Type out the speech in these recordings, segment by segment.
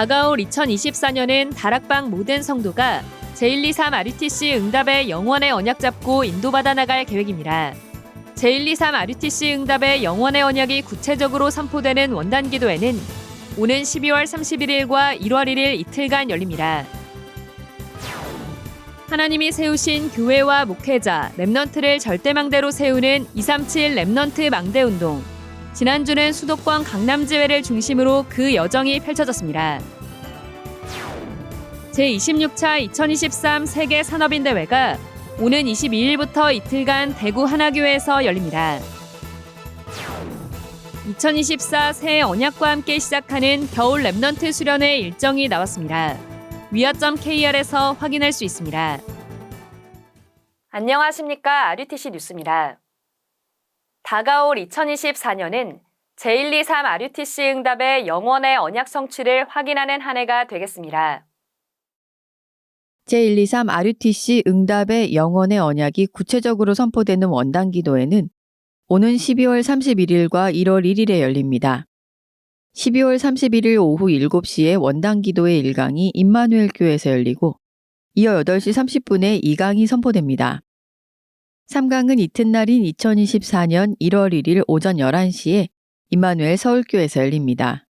다가올 2024년은 다락방 모든 성도가 제123 RUTC 응답의 영원의 언약 잡고 인도받아 나갈 계획입니다. 제123 RUTC 응답의 영원의 언약이 구체적으로 선포되는 원단 기도회는 오는 12월 31일과 1월 1일 이틀간 열립니다. 하나님이 세우신 교회와 목회자, 랩넌트를 절대망대로 세우는 237 랩넌트 망대 운동. 지난주는 수도권 강남지회를 중심으로 그 여정이 펼쳐졌습니다. 제26차 2023 세계 산업인 대회가 오는 22일부터 이틀간 대구 하나교회에서 열립니다. 2024 새해 언약과 함께 시작하는 겨울 랩넌트 수련회 일정이 나왔습니다. 위아점 KR에서 확인할 수 있습니다. 안녕하십니까. RUTC 뉴스입니다. 다가올 2024년은 제123 RUTC 응답의 영원의 언약 성취를 확인하는 한 해가 되겠습니다. 제123 RUTC 응답의 영원의 언약이 구체적으로 선포되는 원단 기도회는 오는 12월 31일과 1월 1일에 열립니다. 12월 31일 오후 7시에 원단 기도회 1강이 임마누엘 교회에서 열리고 이어 8시 30분에 2강이 선포됩니다. 3강은 이튿날인 2024년 1월 1일 오전 11시에 임마누엘 서울교회에서 열립니다.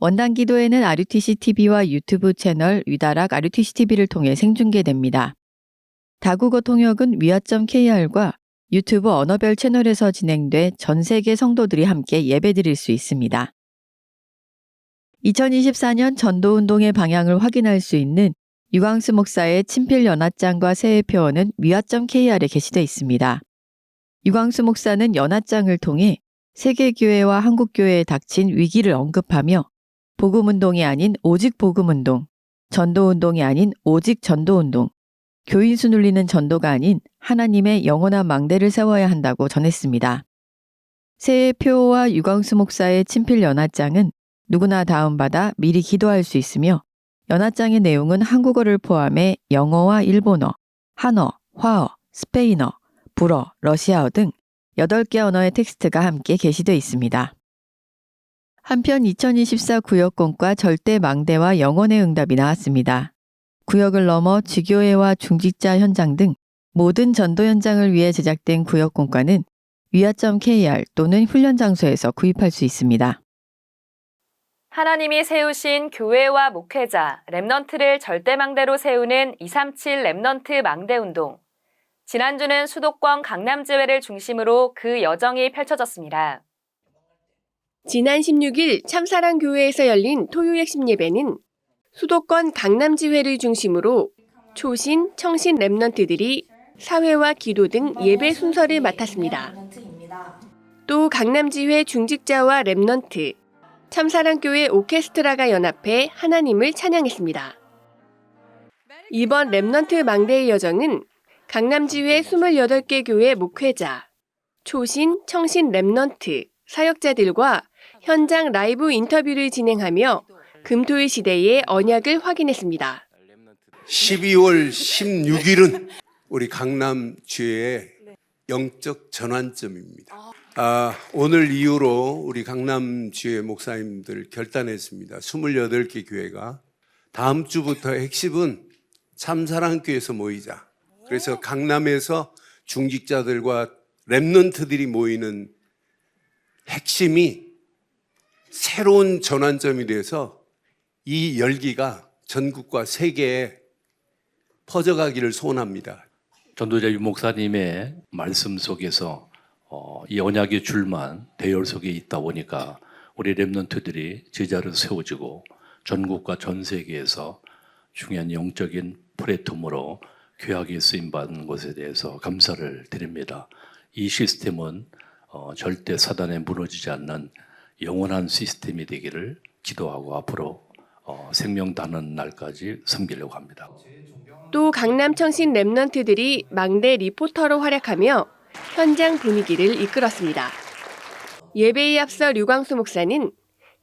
원단 기도회는 RUTC TV와 유튜브 채널 위다락 RUTC TV를 통해 생중계됩니다. 다국어 통역은 위아점 KR과 유튜브 언어별 채널에서 진행돼 전 세계 성도들이 함께 예배드릴 수 있습니다. 2024년 전도운동의 방향을 확인할 수 있는 유광수 목사의 친필 연합장과 새해 표어는 위아점 KR에 게시되어 있습니다. 유광수 목사는 연합장을 통해 세계교회와 한국교회에 닥친 위기를 언급하며 복음운동이 아닌 오직 복음운동, 전도운동이 아닌 오직 전도운동, 교인수 눌리는 전도가 아닌 하나님의 영원한 망대를 세워야 한다고 전했습니다. 새해 표와 유광수 목사의 친필 연합장은 누구나 다운받아 미리 기도할 수 있으며 연합장의 내용은 한국어를 포함해 영어와 일본어, 한어, 화어, 스페인어, 불어, 러시아어 등 8개 언어의 텍스트가 함께 게시되어 있습니다. 한편 2024 구역공과 절대 망대와 영혼의 응답이 나왔습니다. 구역을 넘어 지교회와 중직자 현장 등 모든 전도 현장을 위해 제작된 구역공과는 위아점 KR 또는 훈련 장소에서 구입할 수 있습니다. 하나님이 세우신 교회와 목회자, 랩넌트를 절대망대로 세우는 237 랩넌트 망대 운동. 지난주는 수도권 강남지회를 중심으로 그 여정이 펼쳐졌습니다. 지난 16일 참사랑교회에서 열린 토요 핵심 예배는 수도권 강남지회를 중심으로 초신, 청신 랩넌트들이 사회와 기도 등 예배 순서를 맡았습니다. 또 강남지회 중직자와 랩넌트, 참사랑교회 오케스트라가 연합해 하나님을 찬양했습니다. 이번 랩넌트 망대의 여정은 강남지회 28개 교회 목회자, 초신, 청신 랩넌트, 사역자들과 현장 라이브 인터뷰를 진행하며 금토일 시대의 언약을 확인했습니다. 12월 16일은 우리 강남 주의 영적 전환점입니다. 아, 오늘 이후로 우리 강남 주의 목사님들 결단했습니다. 28개 교회가 다음 주부터 핵심은 참사랑교회에서 모이자. 그래서 강남에서 중직자들과 랩런트들이 모이는 핵심이 새로운 전환점이 돼서 이 열기가 전국과 세계에 퍼져가기를 소원합니다. 전도자 유 목사님의 말씀 속에서 어, 이 언약의 줄만 대열 속에 있다 보니까 우리 랩런트들이 제자로 세워지고 전국과 전 세계에서 중요한 영적인 플랫폼으로 귀하게 쓰임받는 것에 대해서 감사를 드립니다. 이 시스템은 어, 절대 사단에 무너지지 않는 영원한 시스템이 되기를 기도하고 앞으로 어, 생명 다는 날까지 섬기려고 합니다. 또 강남 청신 랩넌트들이 막내 리포터로 활약하며 현장 분위기를 이끌었습니다. 예배에 앞서 류광수 목사는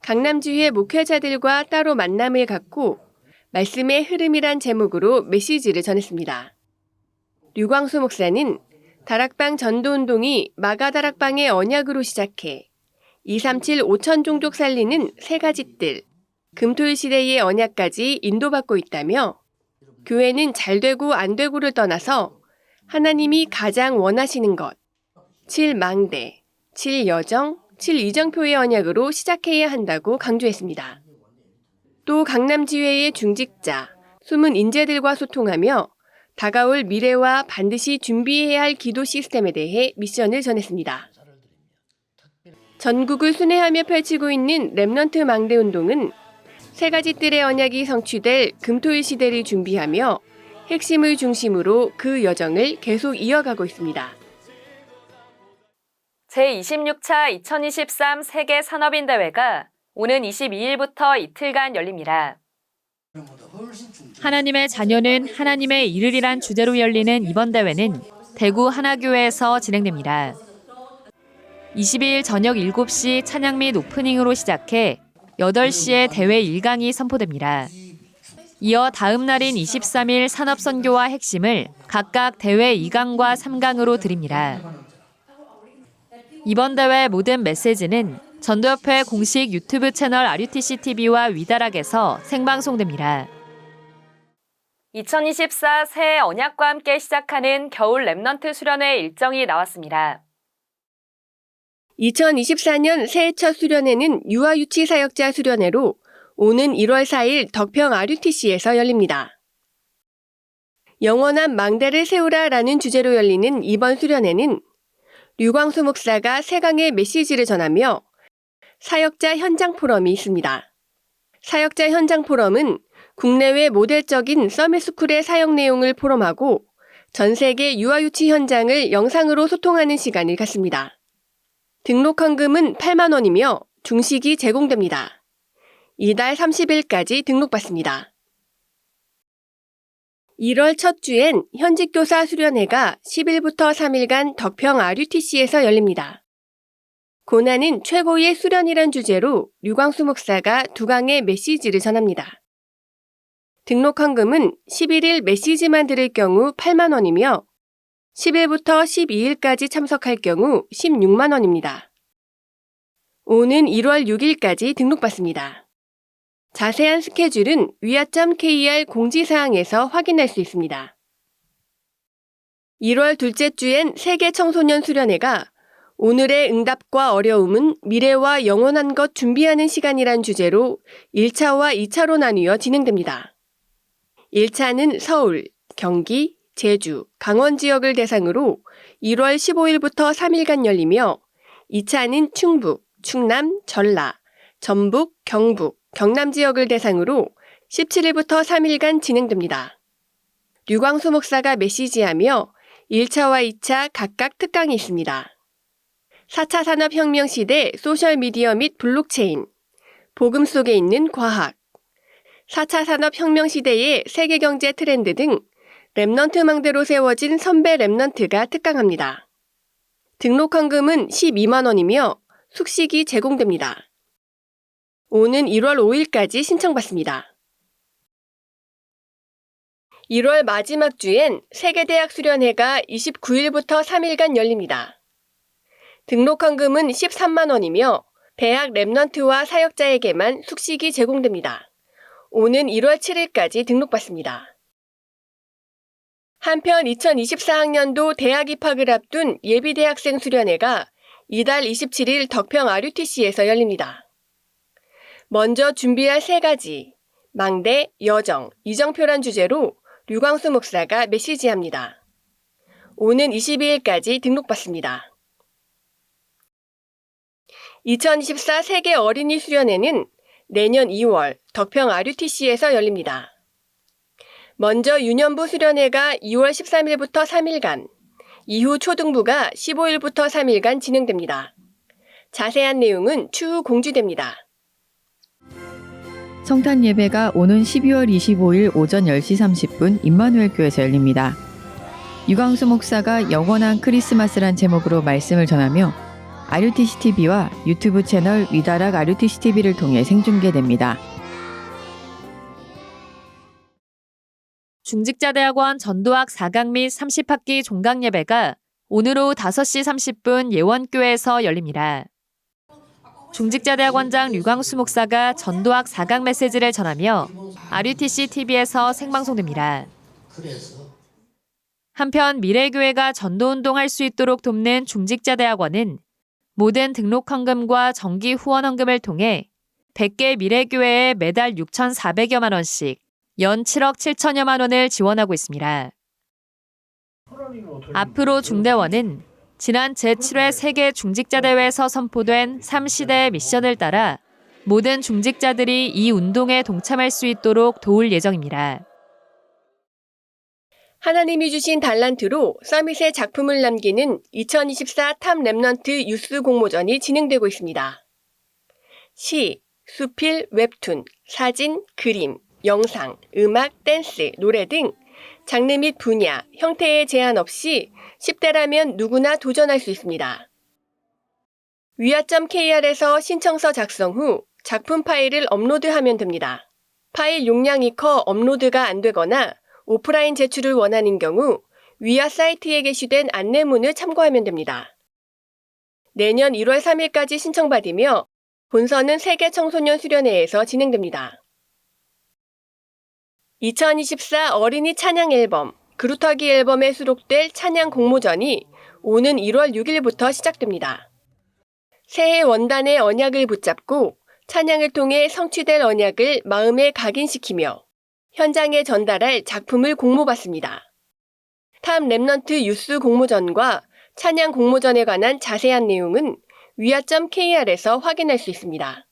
강남주의 목회자들과 따로 만남을 갖고 말씀의 흐름이란 제목으로 메시지를 전했습니다. 류광수 목사는 다락방 전도운동이 마가다락방의 언약으로 시작해 237 5천 종족 살리는 세 가지 뜰, 금토일 시대의 언약까지 인도받고 있다며 교회는 잘 되고 안 되고를 떠나서 하나님이 가장 원하시는 것, 7망대, 7여정, 7이정표의 언약으로 시작해야 한다고 강조했습니다. 또 강남지회의 중직자, 숨은 인재들과 소통하며 다가올 미래와 반드시 준비해야 할 기도 시스템에 대해 미션을 전했습니다. 전국을 순회하며 펼치고 있는 랩넌트 망대 운동은 세 가지 뜰의 언약이 성취될 금토일 시대를 준비하며 핵심을 중심으로 그 여정을 계속 이어가고 있습니다. 제26차 2023 세계 산업인 대회가 오는 22일부터 이틀간 열립니다. 하나님의 자녀는 하나님의 이르리란 주제로 열리는 이번 대회는 대구 하나교회에서 진행됩니다. 22일 저녁 7시 찬양 및 오프닝으로 시작해 8시에 대회 1강이 선포됩니다. 이어 다음 날인 23일 산업선교와 핵심을 각각 대회 2강과 3강으로 드립니다. 이번 대회 모든 메시지는 전도협회 공식 유튜브 채널 RUTC TV와 위다락에서 생방송됩니다. 2024 새해 언약과 함께 시작하는 겨울 랩넌트 수련회 일정이 나왔습니다. 2024년 새해 첫 수련회는 유아유치 사역자 수련회로 오는 1월 4일 덕평 RUTC에서 열립니다. 영원한 망대를 세우라라는 주제로 열리는 이번 수련회는 류광수 목사가 세강의 메시지를 전하며 사역자 현장 포럼이 있습니다. 사역자 현장 포럼은 국내외 모델적인 서밋스쿨의 사역 내용을 포럼하고 전 세계 유아유치 현장을 영상으로 소통하는 시간을 갖습니다. 등록 헌금은 8만 원이며 중식이 제공됩니다. 이달 30일까지 등록받습니다. 1월 첫 주엔 현직 교사 수련회가 10일부터 3일간 덕평 RUTC에서 열립니다. 고난은 최고의 수련이란 주제로 류광수 목사가 두 강의 메시지를 전합니다. 등록 헌금은 11일 메시지만 들을 경우 8만 원이며 10일부터 12일까지 참석할 경우 16만 원입니다. 오는 1월 6일까지 등록받습니다. 자세한 스케줄은 위아.kr 공지사항에서 확인할 수 있습니다. 1월 둘째 주엔 세계 청소년 수련회가 오늘의 응답과 어려움은 미래와 영원한 것 준비하는 시간이란 주제로 1차와 2차로 나뉘어 진행됩니다. 1차는 서울, 경기, 제주, 강원 지역을 대상으로 1월 15일부터 3일간 열리며 2차는 충북, 충남, 전라, 전북, 경북, 경남 지역을 대상으로 17일부터 3일간 진행됩니다. 류광수 목사가 메시지하며 1차와 2차 각각 특강이 있습니다. 4차 산업혁명 시대 소셜미디어 및 블록체인, 복음 속에 있는 과학, 4차 산업혁명 시대의 세계경제 트렌드 등 랩넌트 망대로 세워진 선배 랩넌트가 특강합니다. 등록 헌금은 12만 원이며 숙식이 제공됩니다. 오는 1월 5일까지 신청받습니다. 1월 마지막 주엔 세계대학 수련회가 29일부터 3일간 열립니다. 등록 헌금은 13만 원이며 대학 랩넌트와 사역자에게만 숙식이 제공됩니다. 오는 1월 7일까지 등록받습니다. 한편 2024학년도 대학 입학을 앞둔 예비대학생 수련회가 이달 27일 덕평 RUTC에서 열립니다. 먼저 준비할 세 가지, 망대, 여정, 이정표란 주제로 류광수 목사가 메시지합니다. 오는 22일까지 등록받습니다. 2024 세계 어린이 수련회는 내년 2월 덕평 RUTC에서 열립니다. 먼저 유년부 수련회가 2월 13일부터 3일간, 이후 초등부가 15일부터 3일간 진행됩니다. 자세한 내용은 추후 공지됩니다. 성탄 예배가 오는 12월 25일 오전 10시 30분 임마누엘 교회에서 열립니다. 유광수 목사가 영원한 크리스마스란 제목으로 말씀을 전하며 RUTC TV와 유튜브 채널 위다락 RUTC TV를 통해 생중계됩니다. 중직자대학원 전도학 4강 및 30학기 종강 예배가 오늘 오후 5시 30분 예원교회에서 열립니다. 중직자대학원장 류광수 목사가 전도학 4강 메시지를 전하며 RUTC TV에서 생방송됩니다. 한편 미래교회가 전도운동할 수 있도록 돕는 중직자대학원은 모든 등록 헌금과 정기 후원 헌금을 통해 100개 미래교회에 매달 6,400여만 원씩 연 7억 7천여만 원을 지원하고 있습니다. 앞으로 중대원은 지난 제7회 세계 중직자 대회에서 선포된 3시대의 미션을 따라 모든 중직자들이 이 운동에 동참할 수 있도록 도울 예정입니다. 하나님이 주신 달란트로 서밋의 작품을 남기는 2024탑 랩넌트 유스 공모전이 진행되고 있습니다. 시, 수필, 웹툰, 사진, 그림, 영상, 음악, 댄스, 노래 등 장르 및 분야, 형태에 제한 없이 10대라면 누구나 도전할 수 있습니다. 위아.kr에서 신청서 작성 후 작품 파일을 업로드하면 됩니다. 파일 용량이 커 업로드가 안 되거나 오프라인 제출을 원하는 경우 위아 사이트에 게시된 안내문을 참고하면 됩니다. 내년 1월 3일까지 신청받으며 본선은 세계 청소년 수련회에서 진행됩니다. 2024 어린이 찬양 앨범 그루터기 앨범에 수록될 찬양 공모전이 오는 1월 6일부터 시작됩니다. 새해 원단의 언약을 붙잡고 찬양을 통해 성취될 언약을 마음에 각인시키며 현장에 전달할 작품을 공모받습니다. 탑 랩넌트 유스 공모전과 찬양 공모전에 관한 자세한 내용은 위아.kr에서 확인할 수 있습니다.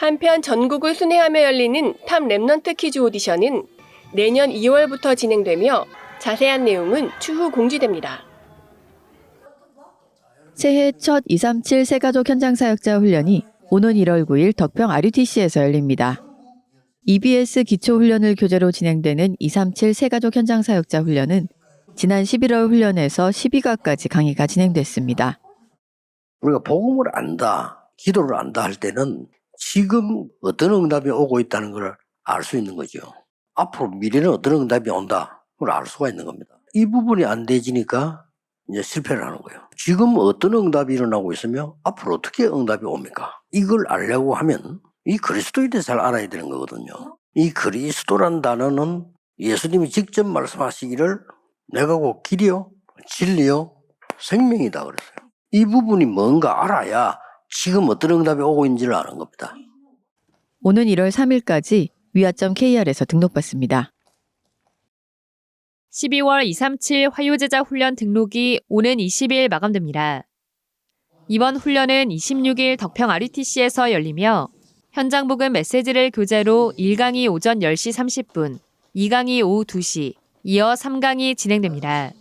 한편 전국을 순회하며 열리는 탑 랩넌트 퀴즈 오디션은 내년 2월부터 진행되며 자세한 내용은 추후 공지됩니다. 새해 첫 237 새가족 현장 사역자 훈련이 오는 1월 9일 덕평 RUTC에서 열립니다. EBS 기초 훈련을 교재로 진행되는 237 새가족 현장 사역자 훈련은 지난 11월 훈련에서 12가까지 강의가 진행됐습니다. 우리가 복음을 안다, 기도를 안다 할 때는 지금 어떤 응답이 오고 있다는 걸 알 수 있는 거죠. 앞으로 미래는 어떤 응답이 온다, 그걸 알 수가 있는 겁니다. 이 부분이 안 되지니까 이제 실패를 하는 거예요. 지금 어떤 응답이 일어나고 있으며 앞으로 어떻게 응답이 옵니까? 이걸 알려고 하면 이 그리스도에 대해 잘 알아야 되는 거거든요. 이 그리스도란 단어는 예수님이 직접 말씀하시기를 내가 곧 길이요, 진리요, 생명이다 그랬어요. 이 부분이 뭔가 알아야 지금 어떤 응답이 오고 있는지를 아는 겁니다. 오는 1월 3일까지 위아.kr에서 등록받습니다. 12월 237 화요제자 훈련 등록이 오는 20일 마감됩니다. 이번 훈련은 26일 덕평 RUTC에서 열리며 현장 부근 메시지를 교재로 1강이 오전 10시 30분, 2강이 오후 2시, 이어 3강이 진행됩니다.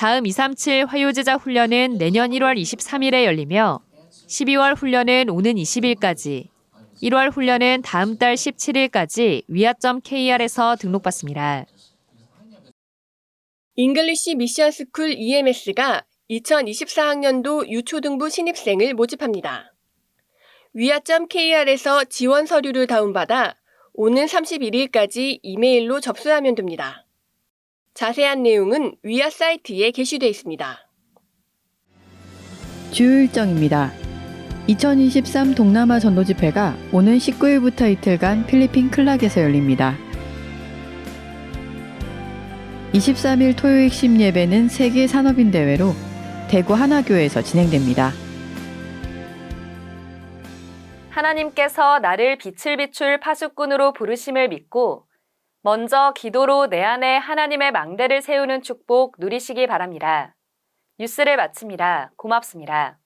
다음 237 화요제자 훈련은 내년 1월 23일에 열리며 12월 훈련은 오는 20일까지, 1월 훈련은 다음 달 17일까지 위아.kr에서 등록받습니다. 잉글리시 미션 스쿨 EMS가 2024학년도 유초등부 신입생을 모집합니다. 위아.kr에서 지원 서류를 다운받아 오는 31일까지 이메일로 접수하면 됩니다. 자세한 내용은 위아 사이트에 게시되어 있습니다. 주요 일정입니다. 2023 동남아 전도 집회가 오는 19일부터 이틀간 필리핀 클락에서 열립니다. 23일 토요일 심 예배는 세계 산업인 대회로 대구 하나교회에서 진행됩니다. 하나님께서 나를 빛을 비출 파수꾼으로 부르심을 믿고 먼저 기도로 내 안에 하나님의 망대를 세우는 축복 누리시기 바랍니다. 뉴스를 마칩니다. 고맙습니다.